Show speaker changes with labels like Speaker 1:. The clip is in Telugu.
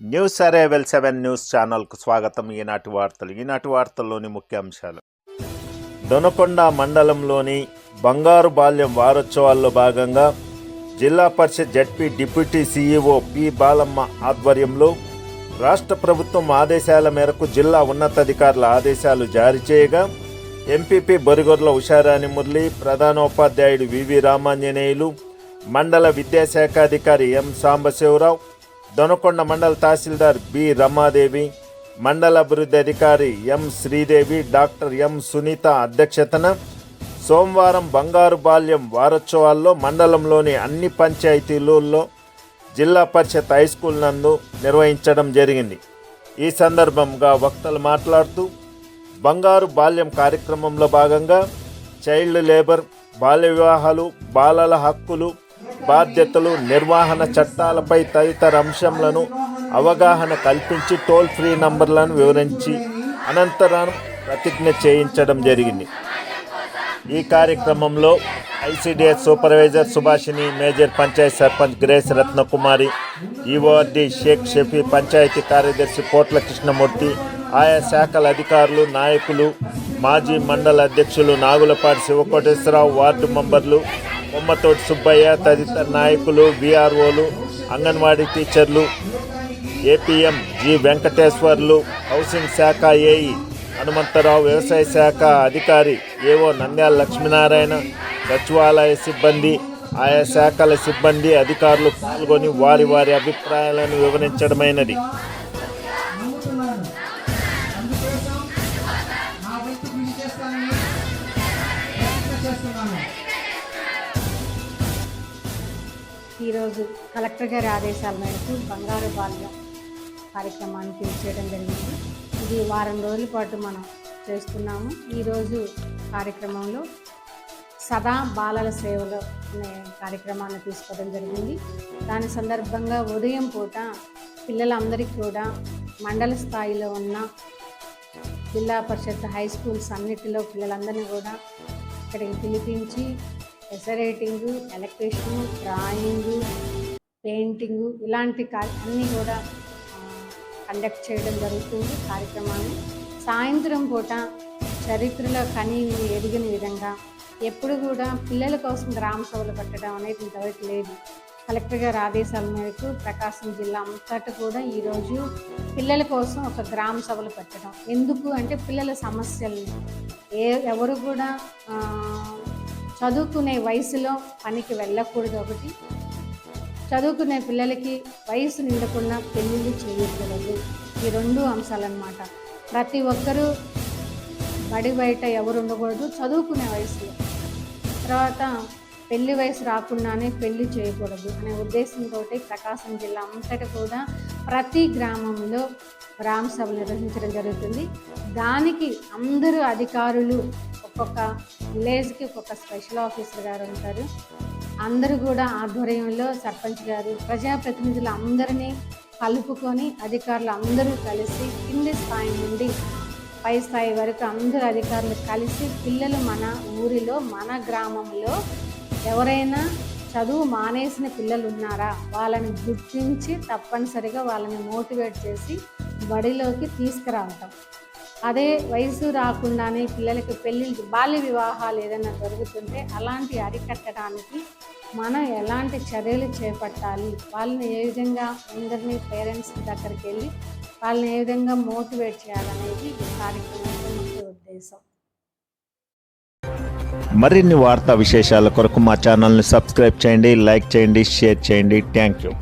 Speaker 1: న్యూస్ అరేవెల్ సెవెన్ న్యూస్ ఛానల్కు స్వాగతం. ఈనాటి వార్తలు ఈనాటి వార్తల్లోని ముఖ్యాంశాలు దొనకొండ మండలంలోని బంగారు బాల్యం వారోత్సవాల్లో భాగంగా జిల్లా పరిషత్ ZP deputy CEO P Balamma ఆధ్వర్యంలో రాష్ట్ర ప్రభుత్వం ఆదేశాల మేరకు జిల్లా ఉన్నతాధికారుల ఆదేశాలు జారీ చేయగా ఎంపీపీ బొరిగొర్ల ఉషారాణి మురళి ప్రధానోపాధ్యాయుడు వివి రామాంజనేయులు మండల విద్యాశాఖాధికారి ఎం సాంబశివరావు దొనకొండ మండల తహసీల్దార్ బి రమాదేవి మండల అభివృద్ధి అధికారి M Sridevi doctor M Sunitha అధ్యక్షతన సోమవారం బంగారు బాల్యం వారోత్సవాల్లో మండలంలోని అన్ని పంచాయతీలలో జిల్లా పరిషత్ హై స్కూల్ నందు నిర్వహించడం జరిగింది. ఈ సందర్భంగా వక్తలు మాట్లాడుతూ బంగారు బాల్యం కార్యక్రమంలో భాగంగా చైల్డ్ లేబర్ బాల్య వివాహాలు బాలల హక్కులు బాధ్యతలు నిర్వహణ చట్టాలపై తదితర అంశంలను అవగాహన కల్పించి టోల్ ఫ్రీ నంబర్లను వివరించి అనంతరం ప్రతిజ్ఞ చేయించడం జరిగింది. ఈ కార్యక్రమంలో ICDS supervisor Subhashini major panchayat sarpanch Grace Ratnakumari EORD Shaik Shafi panchayat కార్యదర్శి కోట్ల కృష్ణమూర్తి ఆయా శాఖల అధికారులు నాయకులు మాజీ మండల అధ్యక్షులు నాగులపాటి శివకోటేశ్వరరావు వార్డు మెంబర్లు కొమ్మతోటి సుబ్బయ్య తదితర నాయకులు బీఆర్ఓలు అంగన్వాడీ టీచర్లు ఏపీఎం జి వెంకటేశ్వర్లు హౌసింగ్ శాఖ ఏఈ హనుమంతరావు వ్యవసాయ శాఖ అధికారి ఏవో నంద్యాల లక్ష్మీనారాయణ సచివాలయ సిబ్బంది ఆయా శాఖల సిబ్బంది అధికారులు పాల్గొని వారి వారి అభిప్రాయాలను వివరించడమైనది.
Speaker 2: ఈరోజు కలెక్టర్ గారి ఆదేశాల మేరకు బంగారు బాల్యం కార్యక్రమాన్ని పిలిచేయడం జరిగింది. ఇది వారం రోజుల పాటు మనం చేస్తున్నాము. ఈరోజు కార్యక్రమంలో సదా బాలల సేవలో అనే కార్యక్రమాన్ని తీసుకోవడం జరిగింది. దాని సందర్భంగా ఉదయం పూట పిల్లలందరికీ కూడా మండల స్థాయిలో ఉన్న జిల్లా పరిషత్ హై స్కూల్స్ అన్నిటిలో పిల్లలందరినీ కూడా ఇక్కడికి పిలిపించి ఎసరేటింగ్ ఎలక్ట్రీషియన్ ఎలక్ట్రిషన్ డ్రాయింగు పెయింటింగు ఇలాంటి అన్నీ కూడా కండక్ట్ చేయడం జరుగుతుంది కార్యక్రమాన్ని. సాయంత్రం పూట చరిత్రలో కని ఎదిగిన విధంగా ఎప్పుడు కూడా పిల్లల కోసం గ్రామ సభలు పెట్టడం అనేది ఇంతవరకు లేదు. కలెక్టర్ గారి ఆదేశాల మేరకు ప్రకాశం జిల్లా అంతటా కూడా ఈరోజు పిల్లల కోసం ఒక గ్రామ సభలు పెట్టడం. ఎందుకు అంటే పిల్లల సమస్యలు ఏ ఎవరు కూడా చదువుకునే వయసులో పనికి వెళ్ళకూడదు ఒకటి చదువుకునే పిల్లలకి వయసు నిండకుండా పెళ్ళిళ్ళు చేయకూడదు. ఈ రెండు అంశాలన్నమాట. ప్రతి ఒక్కరూ బడి బయట ఎవరు ఉండకూడదు. చదువుకునే వయసులో. తర్వాత పెళ్ళి వయసు రాకుండానే పెళ్ళి చేయకూడదు అనే ఉద్దేశంతో ప్రకాశం జిల్లా అంతటా కూడా ప్రతి గ్రామంలో గ్రామ సభలు నిర్వహించడం జరుగుతుంది. దానికి అందరూ అధికారులు ఒక్కొక్క విలేజ్కి ఒక్కొక్క స్పెషల్ ఆఫీసర్ గారు ఉంటారు. అందరూ కూడా ఆధ్వర్యంలో సర్పంచ్ గారు ప్రజాప్రతినిధులు అందరినీ కలుపుకొని అధికారులు అందరూ కలిసి కింది స్థాయి నుండి పై స్థాయి వరకు అందరు అధికారులు కలిసి పిల్లలు మన ఊరిలో మన గ్రామంలో ఎవరైనా చదువు మానేసిన పిల్లలు ఉన్నారా? వాళ్ళని గుర్తించి తప్పనిసరిగా వాళ్ళని మోటివేట్ చేసి బడిలోకి తీసుకురావటం. అదే వయసు రాకుండానే పిల్లలకి పెళ్ళిళ్ళు బాల్య వివాహాలు ఏదైనా జరుగుతుంటే అలాంటి అరికట్టడానికి మనం ఎలాంటి చర్యలు చేపట్టాలి? వాళ్ళని ఏ విధంగా అందరినీ పేరెంట్స్ దగ్గరికి వెళ్ళి వాళ్ళని ఏ విధంగా మోటివేట్ చేయాలనేది ఈ కార్యక్రమం ముఖ్య ఉద్దేశం.
Speaker 1: మరిన్ని వార్తా విశేషాల కొరకు మా ఛానల్ని సబ్స్క్రైబ్ చేయండి లైక్ చేయండి షేర్ చేయండి. Thank you.